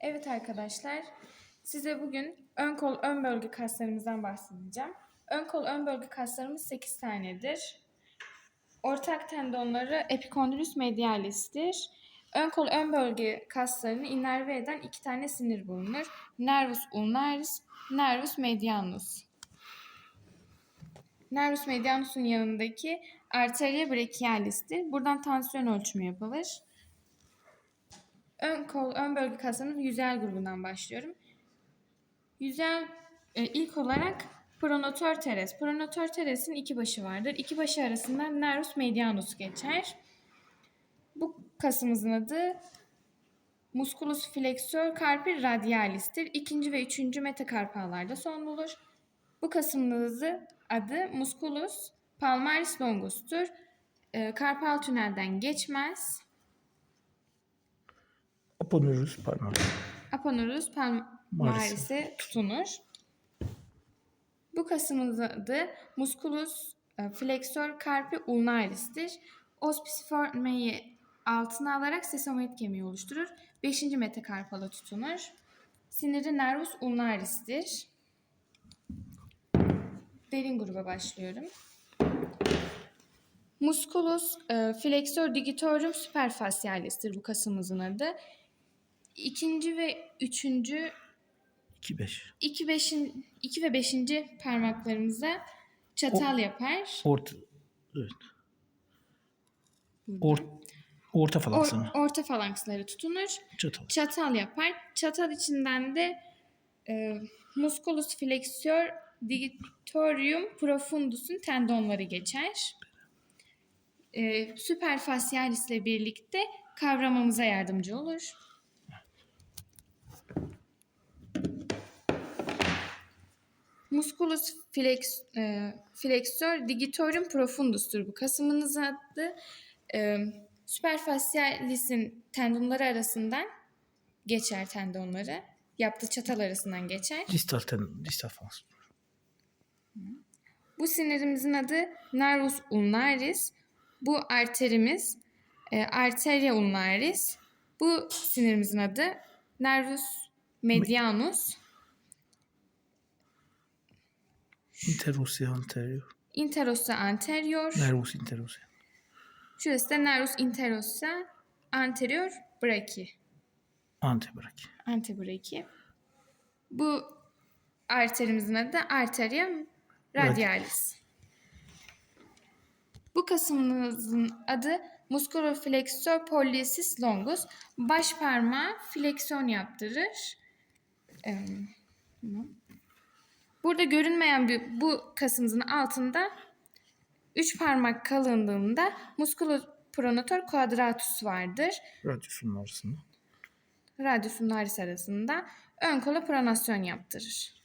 Evet arkadaşlar, size bugün ön kol ön bölge kaslarımızdan bahsedeceğim. Ön kol ön bölge kaslarımız 8 tanedir. Ortak tendonları epikondylus medialis'tir. Ön kol ön bölge kaslarını innerve eden iki tane sinir bulunur. Nervus ulnaris, nervus medianus. Nervus medianus'un yanındaki arteria brachialis'tir. Buradan tansiyon ölçümü yapılır. Ön kol, ön bölge kaslarının yüzel grubundan başlıyorum. Yüzel e, ilk olarak pronotor teres. Pronotor teresin iki başı vardır. İki başı arasından nervus medianus geçer. Bu kasımızın adı musculus flexor carpi radialis'tir. İkinci ve üçüncü metakarpallarda son bulur. Bu kasımızın adı musculus palmaris longus'tur. E, karpal tünelden geçmez. Aponurus pardon. Aponurus palmaris'e tutunur. Bu kasımızın adı musculus e, flexor carpi ulnaris'tir. Ospiciformeyi altına alarak sesamoid kemiği oluşturur. Beşinci metakarpala tutunur. Siniri nervus ulnaris'tir. Derin gruba başlıyorum. Musculus e, flexor digitorum superfacialis'tir bu kasımızın adı. İkinci ve üçüncü 2-5. 2 beşin 2 ve 5. parmaklarımıza çatal yapar. Orta. Evet. Or, orta falan Or- orta falanksları tutunur. Çatal. Çatal yapar. Çatal içinden de e, musculus flexor digitorium profundus'un tendonları geçer. E, superfacialis ile birlikte kavramamıza yardımcı olur. Musculus flex, e, flexor digitorium profundus'tur bu kasımınızın adı. E, superfacialis'in tendonları arasından geçer tendonları. Yaptığı çatal arasından geçer. Distal ten, distal falan. Bu sinirimizin adı nervus ulnaris. Bu arterimiz e, arteria ulnaris. Bu sinirimizin adı nervus medianus. Interosea anterior. Interossa anterior. Nervus interosea. Şurası da nervus interossa anterior brachii. Antebrak. Antebraki. Bu arterimizin adı da arteria radialis. Bu kasımımızın adı musculoflexor pollicis longus. Baş parmağı fleksiyon yaptırır. Burada görünmeyen bir bu kasımızın altında üç parmak kalınlığında musculopronator quadratus vardır. Radyosunun arasında. Radyusun naris arasında ön kola pronasyon yaptırır.